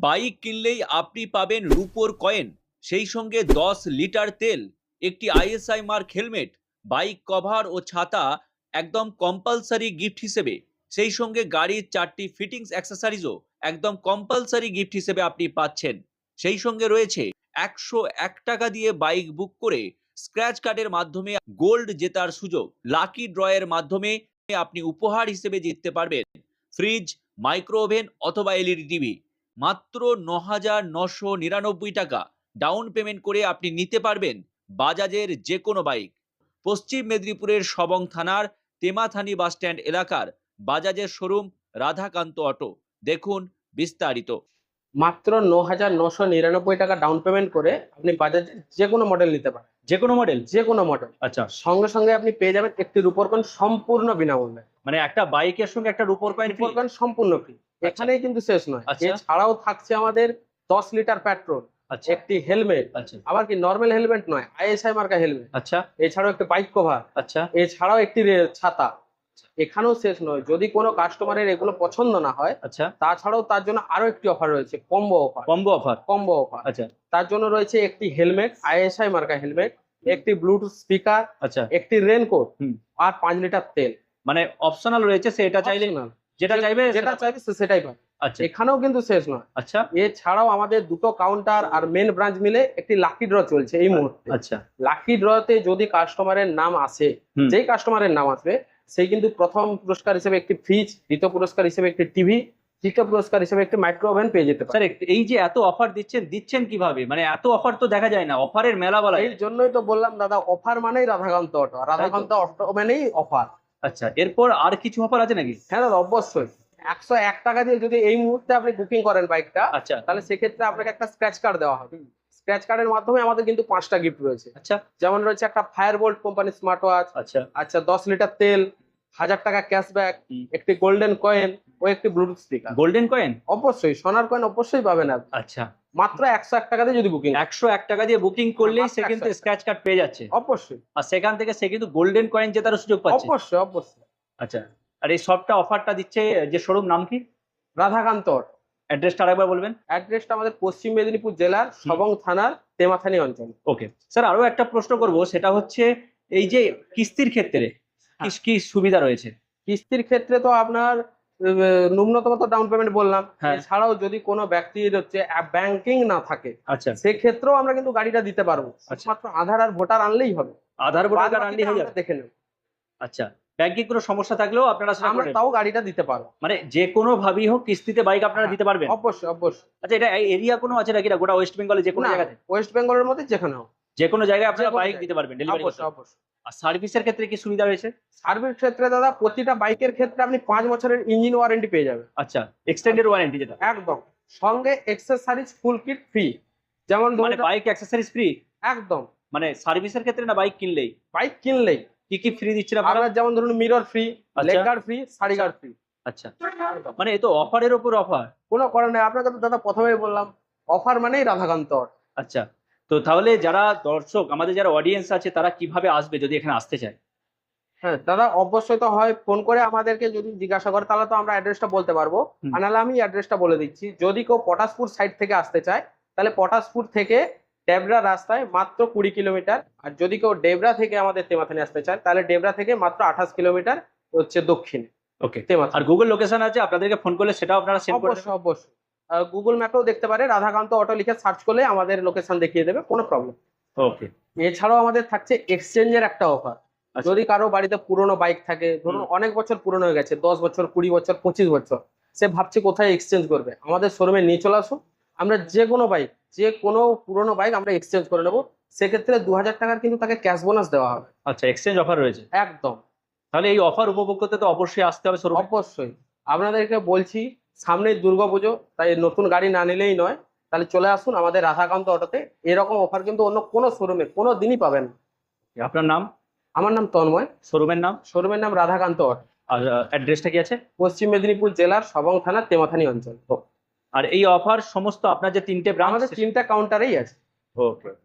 Bike কিনলেই আপনি পাবেন রুপোর কয়েন। সেই সঙ্গে দশ লিটার তেল, একটি ISI mark helmet, bike cover ও ছাতা, একদম কম্পালসারি গিফট হিসেবে। সেই সঙ্গে গাড়ির চারটি ফিটিংস অ্যাক্সেসারিজও একদম কম্পালসারি গিফট হিসেবে আপনি পাচ্ছেন। সেই সঙ্গে রয়েছে একশো এক টাকা দিয়ে বাইক বুক করে স্ক্র্যাচ কার্ডের মাধ্যমে গোল্ড জেতার সুযোগ। লাকি ড্রয়ের মাধ্যমে আপনি উপহার হিসেবে জিততে পারবেন। ফ্রিজ মাইক্রো ওভেন অথবা এলইডি টিভি। মাত্র ন হাজার নশো নিরানব্বই টাকা ডাউন পেমেন্ট করে আপনি নিতে পারবেন বাজাজের যে কোনো বাইক পশ্চিম মেদিনীপুরের সবং থানার তেমাথানি বাসস্ট্যান্ড এলাকার বাজাজের শোরুম রাধাকান্ত অটো দেখুন বিস্তারিত। মাত্র ন হাজার নশো নিরানব্বই টাকা ডাউন পেমেন্ট করে আপনি বাজাজের যে কোনো মডেল নিতে পারেন। যে কোনো মডেল যে কোনো মডেল আচ্ছা। সঙ্গে সঙ্গে আপনি পেয়ে যাবেন একটি রূপর কোন সম্পূর্ণ বিনামূল্যে। মানে একটা বাইকের সঙ্গে একটা রুপোর কয়েন রূপর কোন সম্পূর্ণ ফ্রি এখানেই কিন্তু শেষ নয়। আচ্ছা। এছাড়াও থাকছে আমাদের দশ লিটার পেট্রোল আচ্ছা। একটি হেলমেট। আচ্ছা। আবার কি নর্মাল হেলমেট নয় আইএসআই মার্কা হেলমেট। আচ্ছা। এছাড়াও একটি বাইক কভার। আচ্ছা। এছাড়াও একটি ছাতা। এখানেও শেষ নয়। যদি কোনো কাস্টমারের এগুলো পছন্দ না হয় আচ্ছা। তাছাড়াও তার জন্য আরও একটি অফার রয়েছে combo offer combo offer combo offer আচ্ছা। তার জন্য রয়েছে একটি হেলমেট আইএসআই মার্কা হেলমেট একটি ব্লুটুথ স্পিকার আচ্ছা। একটি রেনকোট। আর পাঁচ লিটার তেল। মানে অপশনাল রয়েছে সেটা চাইলে। যেটা চাইবে যেটা চাইবে সেটাই পাবে। আচ্ছা। এখানেও কিন্তু শেষ নয়। আচ্ছা। এছাড়াও আমাদের দুটো কাউন্টার আর মেন ব্রাঞ্চ মিলে একটি লাকি ড্র চলছে এই মুহূর্তে। আচ্ছা। লাকি ড্রতে যদি কাস্টমারের নাম আসে। যেই কাস্টমারের নাম আসবে সেই কিন্তু প্রথম পুরস্কার হিসেবে একটি ফ্রিজ দ্বিতীয় পুরস্কার হিসেবে একটি টিভি তৃতীয় পুরস্কার হিসেবে একটি মাইক্রো ওভেন পেয়ে যেতে পারে। স্যার এই যে এত অফার দিচ্ছেন দিচ্ছেন কীভাবে? মানে এত অফার তো দেখা যায় না অফারের মেলা বলা যায়। জন্যই তো বললাম দাদা অফার মানেই রাধাকান্ত অটো রাধাকান্ত অটো মানেই অফার আচ্ছা এরপর আর কিছু অফার আছে নাকি? হ্যাঁ দাদা অবশ্যই। একশো এক টাকা দিয়ে যদি এই মুহূর্তে আপনি বুকিং করেন বাইকটা আচ্ছা। তাহলে সেক্ষেত্রে আপনাকে একটা স্ক্র্যাচ কার্ড দেওয়া হবে। স্ক্র্যাচ কার্ডের মাধ্যমে আমাদের কিন্তু পাঁচটা গিফট রয়েছে। আচ্ছা। যেমন রয়েছে একটা ফায়ার বোল্ট কোম্পানির স্মার্ট ওয়াচ আচ্ছা। আচ্ছা দশ লিটার তেল হাজার টাকা ক্যাশব্যাক। একটি গোল্ডেন কয়েন ও একটি ব্লুটুথ স্পিকার গোল্ডেন কয়েন অবশ্যই সোনার কয়েন অবশ্যই পাবেন আপনি। আচ্ছা। মাত্র একশো এক টাকা দিয়ে যদি বুকিং একশো এক টাকা দিয়ে বুকিং করলেই সে কিন্তু স্ক্র্যাচ কার্ড পেয়ে যাচ্ছে। অবশ্যই। আর সেখান থেকে সে কিন্তু গোল্ডেন কয়েন জেতার সুযোগ পাচ্ছে। অবশ্যই অবশ্যই। আচ্ছা আর এই সবটা অফারটা দিচ্ছে যে শোরুম নাম কি? রাধাকান্ত অ্যাড্রেসটা আরেকবার বলবেন। অ্যাড্রেসটা আমাদের পশ্চিম মেদিনীপুর জেলার সবং থানার তেমাথানি অঞ্চল। ওকে স্যার আরও একটা প্রশ্ন করব সেটা হচ্ছে এই যে কিস্তির ক্ষেত্রে কি কি সুবিধা রয়েছে? কিস্তির ক্ষেত্রে তো আপনার ন্যূনতম তো ডাউন পেমেন্ট বললাম। হ্যাঁ। এছাড়াও যদি কোনো ব্যক্তির হচ্ছে ব্যাংকিং না থাকে আচ্ছা। সেক্ষেত্রেও আমরা কিন্তু গাড়িটা দিতে পারব। আচ্ছা। মাত্র আধার আর ভোটার আনলেই হবে। আধার ভোটার কার্ড আনলেই আমরা দেখে নেব। আচ্ছা। ব্যাংকিং কোনো সমস্যা থাকলেও আপনারা আমরা তাও গাড়িটা দিতে পারব। মানে যে কোনো ভাবেই হোক কিস্তিতে বাইক আপনারা হ্যাঁ, দিতে পারবেন। অবশ্যই অবশ্যই। আচ্ছা এটা এরিয়া কোনো আছে নাকি? গোটা ওয়েস্ট বেঙ্গলে যে কোনো জায়গাতে? ওয়েস্ট বেঙ্গলের মধ্যে যেখানে হোক। যে কোনো জায়গায় আপনারা বাইক দিতে পারবেন ডেলিভারি অবশ্যই আর সার্ভিসের ক্ষেত্রে কি সুবিধা রয়েছে? সার্ভিস ক্ষেত্রে দাদা প্রতিটা বাইকের ক্ষেত্রে আপনি পাঁচ বছরের ইঞ্জিন ওয়ারেন্টি পেয়ে যাবেন। আচ্ছা এক্সটেন্ডেড ওয়ারেন্টি যেটা। একদম। সঙ্গে এক্সেসরিজ ফুল কিট ফ্রি যেমন মানে বাইক অ্যাক্সেসরিজ ফ্রি একদম। মানে সার্ভিসের ক্ষেত্রে না বাইক কিনলেই? বাইক কিনলেই। কি কি ফ্রি দিচ্ছেন আপনারা? যেমন ধরুন mirror free. Leg guard free sari guard free আচ্ছা। মানে এ তো অফারের উপর অফার কোনো করার নেই আপনাকে তো দাদা প্রথমেই বললাম অফার মানেই রাধাকান্ত আচ্ছা। তো তাহলে যারা দর্শক আমাদের যারা অডিয়েন্স আছে তারা কীভাবে আসবে যদি এখানে আসতে চায়? হ্যাঁ দাদা অবশ্যই তো হয় ফোন করে আমাদেরকে যদি জিজ্ঞাসা করে তাহলে তো আমরা অ্যাড্রেসটা বলতে পারব। আর নাহলে আমি অ্যাড্রেসটা বলে দিচ্ছি যদি কেউ পটাশপুর সাইড থেকে আসতে চায় তাহলে পটাশপুর থেকে ডেবরা রাস্তায় মাত্র কুড়ি কিলোমিটার আর যদি কেউ ডেবরা থেকে আমাদের তেমাথানি আসতে চায় তাহলে ডেবরা থেকে মাত্র আঠাশ কিলোমিটার হচ্ছে দক্ষিণে। ওকে আর গুগল লোকেশন আছে আপনাদেরকে ফোন করলে সেটাও আপনারা সেন্ড করে অবশ্যই অবশ্যই। গুগল ম্যাপেও দেখতে পারে রাধাকান্ত অটো লিখে সার্চ করলে আমাদের লোকেশন দেখিয়ে দেবে কোনো প্রবলেম ওকে এছাড়াও আমাদের থাকছে এক্সচেঞ্জের একটা অফার আচ্ছা। যদি কারও বাড়িতে পুরনো বাইক থাকে ধরুন অনেক বছর পুরনো হয়ে গেছে দশ বছর কুড়ি বছর পঁচিশ বছর সে ভাবছে কোথায় এক্সচেঞ্জ করবে। আমাদের শোরুমে নিয়ে চলে আসুন। আমরা যে কোনো বাইক যে কোনো পুরনো বাইক আমরা এক্সচেঞ্জ করে নেব। সেক্ষেত্রে দু হাজার টাকার কিন্তু তাকে ক্যাশ বোনাস দেওয়া হবে। আচ্ছা এক্সচেঞ্জ অফার রয়েছে? একদম। তাহলে এই অফার উপভোগ করতে তো অবশ্যই আসতে হবে অবশ্যই। আপনাদেরকে বলছি সামনেই দুর্গাপুজো তাই নতুন গাড়ি না নিলেই নয়। তাহলে চলে আসুন আমাদের রাধাকান্ত অটোতে। এরকম অফার কিন্তু অন্য কোনো শোরুমে কোনো দিনই পাবেন আপনার নাম? আমার নাম তন্ময়। শোরুমের নাম? শোরুমের নাম রাধাকান্ত অটো। আর অ্যাড্রেসটা কি আছে? পশ্চিম মেদিনীপুর জেলার সবং থানার তেমাথানি অঞ্চল। আর এই অফার সমস্ত আপনার যে তিনটে আমাদের তিনটা কাউন্টারেই আছে। ওকে